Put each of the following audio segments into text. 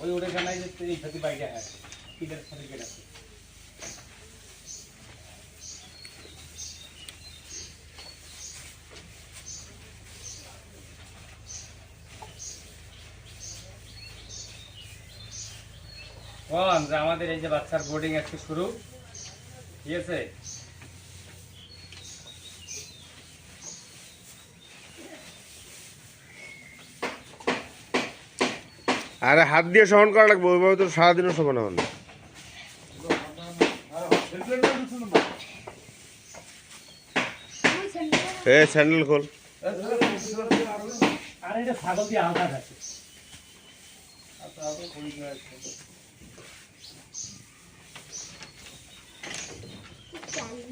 ওই ওটা জানাই যে এই সাথে বাইরে হ্যাঁ কিটার সার্টিফিকেট আছে? আমাদের এই যে বাচ্চার বোর্ডিং আজকে শুরু? ঠিক আছে? আরে হাত দিয়ে সহন করা লাগবে, ওইভাবে তো সারাদিনও সমান হবে না এ, স্যান্ডেল খোল ছাগল দিয়ে আলতা থাকে এটা তুল বেড়াচ্ছে নাকি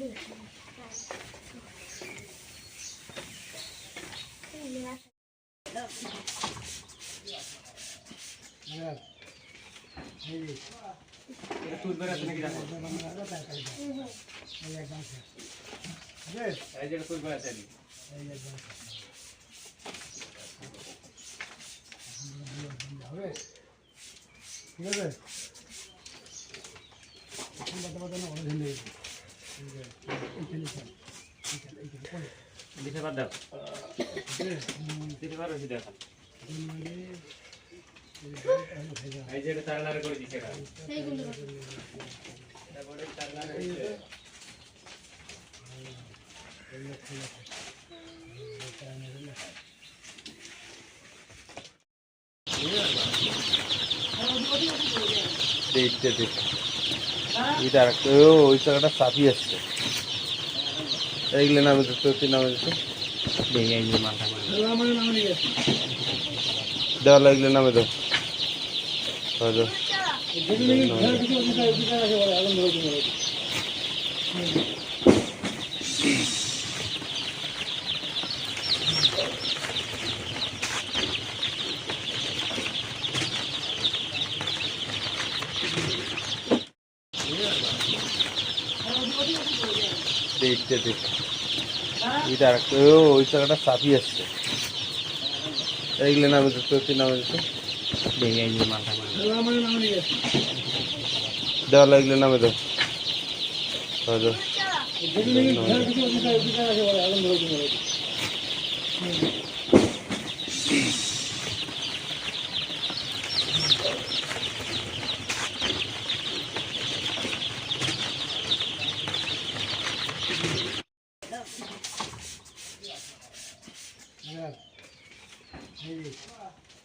দেখো এই যে এটা তুল বেড়াচ্ছে নাকি ঠিক আছে এখন বাতা বাতা না অনেক পড়ে দিতে পার দাও। দিতে পারো সেটা এখন এই যে এটা করে দেখতে দেখ এটা আরেকটা ও ওই জায়গাটা চাপি আসছে এইগুলো নামে তুই নামে দিচ্ছে দেখি এই নাম নিয়ে হ্যাঁ দিতে হবে দেখতে দেখ এটা ওই জায়গাটা চাপি আসছে এইগুলো নামে তুই নামে দিচ্ছে দেখি এই যে মাথা মাথা আমার নাম নিয়ে দেওয়াল এগুলো নামে দাও হ্যাঁ দাও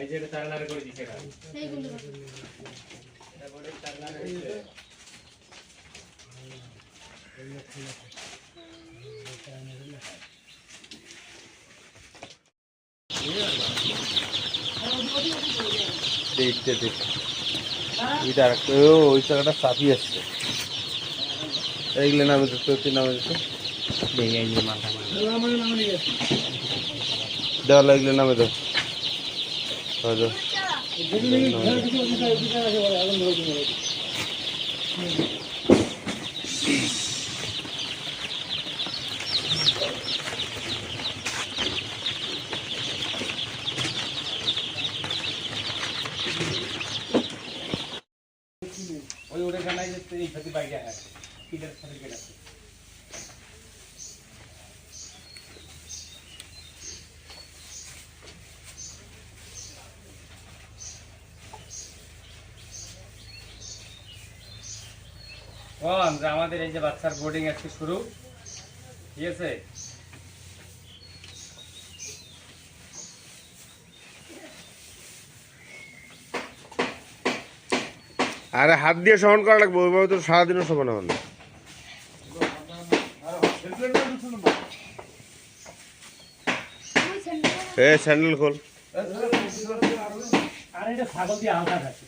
এই যে এটা করে দেখতে দেখ এটা ও ওই জায়গাটা চাপি আসছে। এইগুলো নামে দিচ্ছে নামে দিচ্ছে। দেখি মাথা নাম নিয়ে আছে ওই ওটা জানাই যে সাথে বাইরে হ্যাঁ কিটার সার্টিফিকেট আছে বল যে আমাদের এই যে বাচ্চার বোর্ডিং আজকে শুরু ঠিক আছে? আরে হাত দিয়ে সহন করা লাগবে ওইভাবে তো সারাদিনও সমান হবে না। এ স্যান্ডেল খোল। আর এটা ছাগল দিয়ে আলতা থাকে।